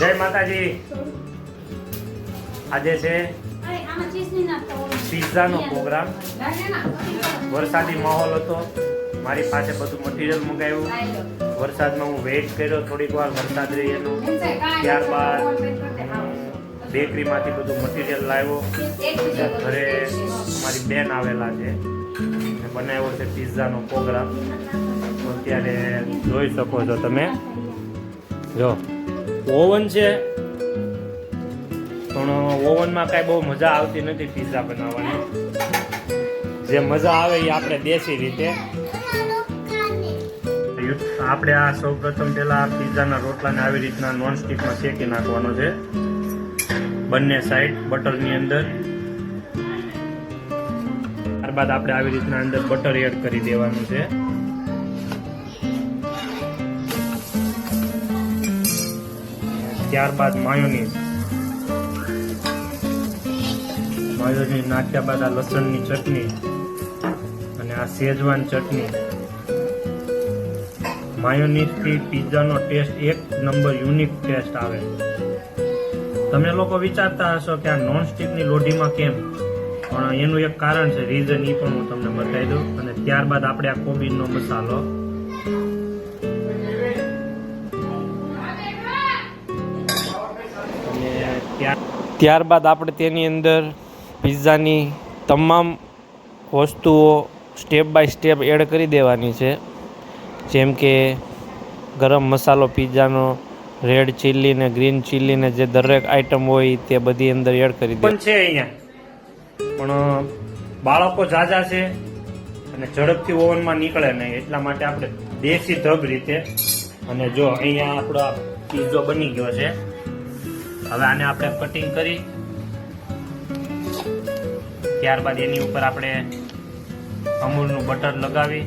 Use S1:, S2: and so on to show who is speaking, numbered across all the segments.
S1: જય માતાજી. આજે છે પિઝાનો પ્રોગ્રામ. વરસાદી માહોલ હતો. મારી પાસે બધું મટીરિયલ મંગાવ્યું. વરસાદમાં હું વેઇટ કર્યો થોડીક વાર વરસાદ રહી એનો. ત્યારબાદ બેકરીમાંથી બધું મટીરિયલ લાવ્યો. ઘરે મારી બેન આવેલા છે. બનાવ્યો છે પિઝાનો પ્રોગ્રામ. તો અત્યારે જોઈ શકો છો તમે. જો. ઓવન છે. પણ ઓવનમાં કાંઈ બહુ મજા આવતી નથી પીઝા બનાવવાની. જે મજા આવે એ આપણે દેશી રીતે. આપણે આ સૌ પ્રથમ પેલા પીઝાના રોટલાને આવી રીતના નોન સ્ટીકમાં શેકી નાખવાનો છે. બંને સાઈડ બટરની અંદર. ત્યારબાદ આપણે આવી રીતના અંદર બટર એડ કરી દેવાનું છે. ત્યારબાદ માયોનીઝ. માયોનીઝ નાખ્યા બાદ આ લસણની ચટણી અને આ શેજવાન ચટણી. માયોનીઝથી પિઝાનો ટેસ્ટ એક નંબર યુનિક ટેસ્ટ આવે. તમે લોકો વિચારતા હશો કે આ નોન સ્ટિકની લોઢીમાં કેમ? પણ એનું એક કારણ છે રીઝન એ પણ હું તમને બતાવી દઉં. અને ત્યારબાદ આપણે આ કોબીનો મસાલો ત્યારબાદ આપણે તેની અંદર પિઝાની તમામ વસ્તુઓ સ્ટેપ બાય સ્ટેપ એડ કરી દેવાની છે. જેમ કે ગરમ મસાલો, પિઝાનો, રેડ ચીલી ને ગ્રીન ચીલી ને જે દરેક આઈટમ હોય તે બધી અંદર એડ કરી દે. છે અહીંયા. પણ બાળકો જાજા છે અને ઝડપથી ઓવનમાં નીકળે નહીં. એટલા માટે આપણે દેશી ધબ રીતે અને જો અહીંયા આપણો પીઝો બની ગયો છે. હવે આને આપણે કટિંગ કરી. ત્યારબાદ એની ઉપર આપણે અમૂલનું બટર લગાવી.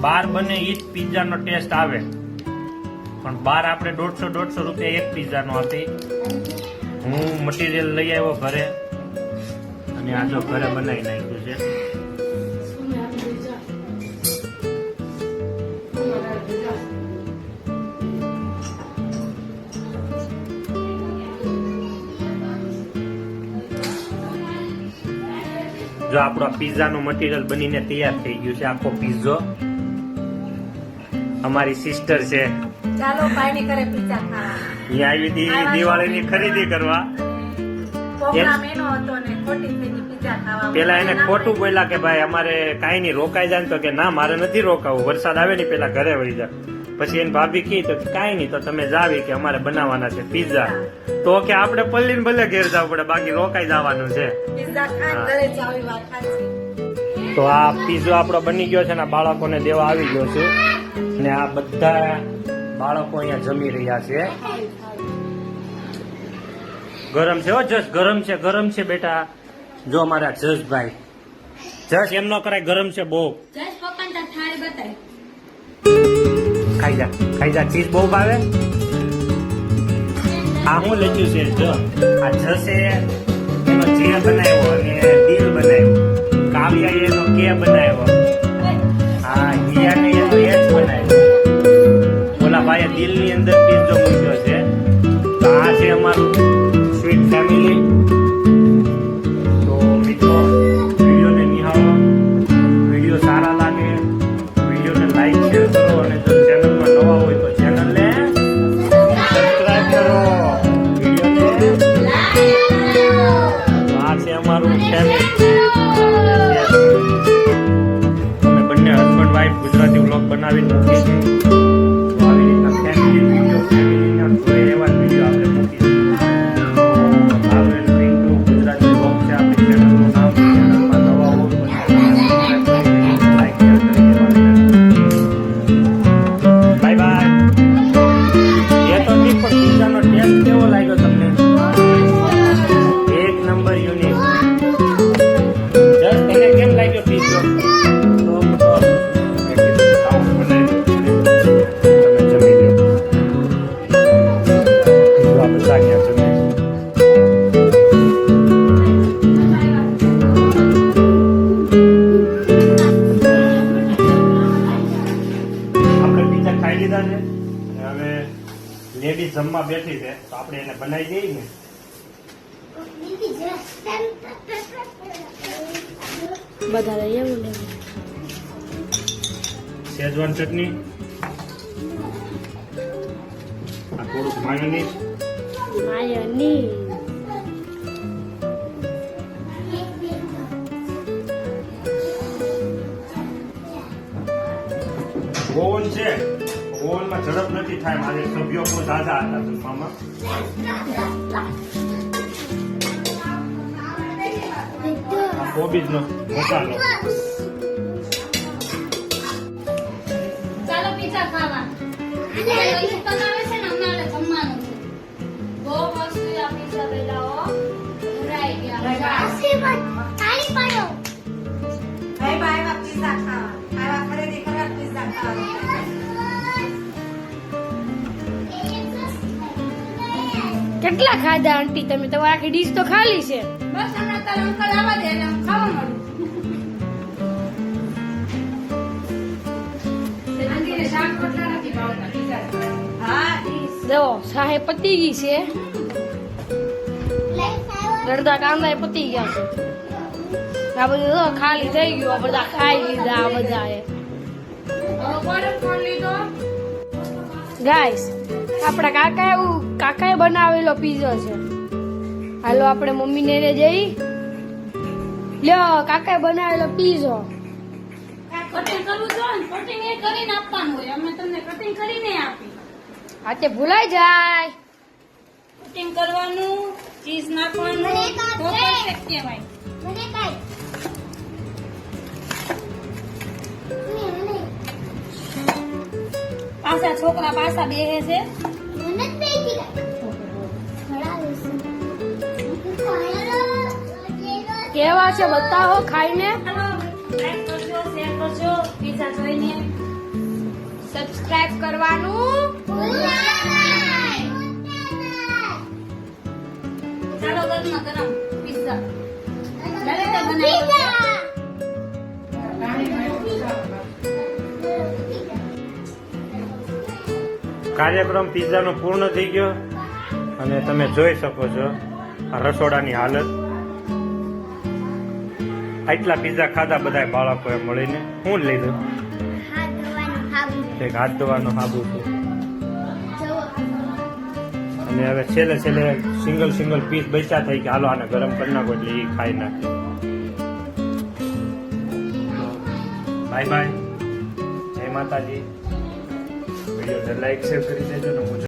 S1: બાર બને એ જ પિઝાનો ટેસ્ટ આવે. પણ બાર આપણે દોઢસો દોઢસો રૂપિયા એક પિઝાનો આપી. હું મટીરિયલ લઈ આવ્યો ઘરે. અને આ જો ઘરે બનાવી નાખ્યું. જો આપણો પીઝાનું મટીરિયલ બનીને તૈયાર થઈ ગયું છે આખો પિઝો. અમારી સિસ્ટર છે.
S2: ચાલો ભાઈની ઘરે પીઝા ખાવા.
S1: અહીંયા આવી હતી દિવાળીની ખરીદી કરવા. પેલા એને ખોટું બોલ્યા કે ભાઈ અમારે કાંઈ નહીં રોકાઈ જાય ને તો કે ના મારે નથી રોકાવું. વરસાદ આવે ને પેલા ઘરે વહી જા પછી એની ભાભી કી તો કાંઈ નહીં તો તમે જાવી કે અમારે બનાવવાના છે પિઝા તો કે આપણે પલ્લીને ભલે ઘેર જવું પડે બાકી રોકાઈ જવાનું છે. તો આ પીઝો આપણો બની ગયો છે ને બાળકોને દેવા આવી ગયો છે. ને આ બધા બાળકો અહીંયા જમી રહ્યા છે. ગરમ છે હો જસ ગરમ છે ગરમ છે બેટા. જો મારા જસભાઈ. જસ એમ ન કરાય ગરમ છે બહુ. ખાઈ જા ખાઈ જા. ચીઝ બહુ ભાવે? આ હું લખ્યું છે, જો. આ જસે એનો જે બનાવ્યો અને દિલ બનાવ્યો. કાવ્યાએ એનો કે બનાવ્યો. હા હિયાને એનો એ જ બનાવ્યો. ઓલા ભાઈએ દિલની અંદર પીઝો મૂક્યો છે. તો આ છે અમારું સ્વીટ ફેમિલી બનાવી મૂકીએ હવે લેડીઝ જમવા બેઠી છે તો આપણે એને બનાવી દઈએ ને.
S3: બધા એવું ને.
S1: શેઝવાન ચટણી. આ થોડુંક માયોનીઝ.
S3: માયની
S1: ઓવનમાં ઝડપ નથી થાય મારે સભ્યો બહુ ઝાઝા હતા જમવામાં. આ કોબીજનો મસાલો.
S4: ચાલો પીઝા ખાવા. લલિત બનાવે છે ને અમારે જમવાનું છે. બહુ મસ્ત આ પીઝા ભરાઈ ગયા.
S2: ખાવા. કરવા પીઝા ખાવા.
S3: કેટલા ખાધા આંટી? તમે તો આખી ડીશ તો ખાલી છે.
S4: બસ હમણાં તારા અંકલ આવવા દે એટલે હું ખાવા મળું. જ
S3: પતી ગઈ છે. અડધા કાંદા પતી ગયા છે. આ બધું જો ખાલી થઈ ગયું બધા ખાઈ લીધા આ બધા
S4: કોને ફોન લીધો?
S3: ગાઈસ આપણા કાકા એવું કાકાએ બનાવેલો પીઝો છે. હાલો આપણે મમ્મીને એને જઈ. લ્યો કાકાએ બનાવેલો પીઝો
S4: કટિંગ કરવું જો ને કટિંગ એ કરીને આપવાનું હોય. અમે તમને કટિંગ કરીને આપી
S3: આ તે ભૂલાઈ જાય.
S4: કટિંગ કરવાનું ચીઝ નાખવાનું કહેવાય. પાછા છોકરા પાછા બેહે છે.
S3: કેવા છે બતાવો ખાઈને?
S4: જોઈને.
S3: સબસ્ક્રાઇબ કરવાનું.
S4: ચાલો ગરમા ગરમ પીઝા.
S1: કાર્યક્રમ પિઝાનો પૂર્ણ થઈ ગયો અને તમે જોઈ શકો છો આ રસોડાની હાલત. આટલા પિઝા ખાધા બધા બાળકોએ મળીને. હું લીધું એક હાથ ધોવાનો હાબુ છે. અને હવે છેલ્લે છેલ્લે સિંગલ સિંગલ પીસ બચ્યા થઈ કે હાલો આને ગરમ કરી નાખો એટલે એ ખાઈ નાખે. Bye bye. જય માતાજી. વિડીયોને લાઈક શેર કરી દેજો ને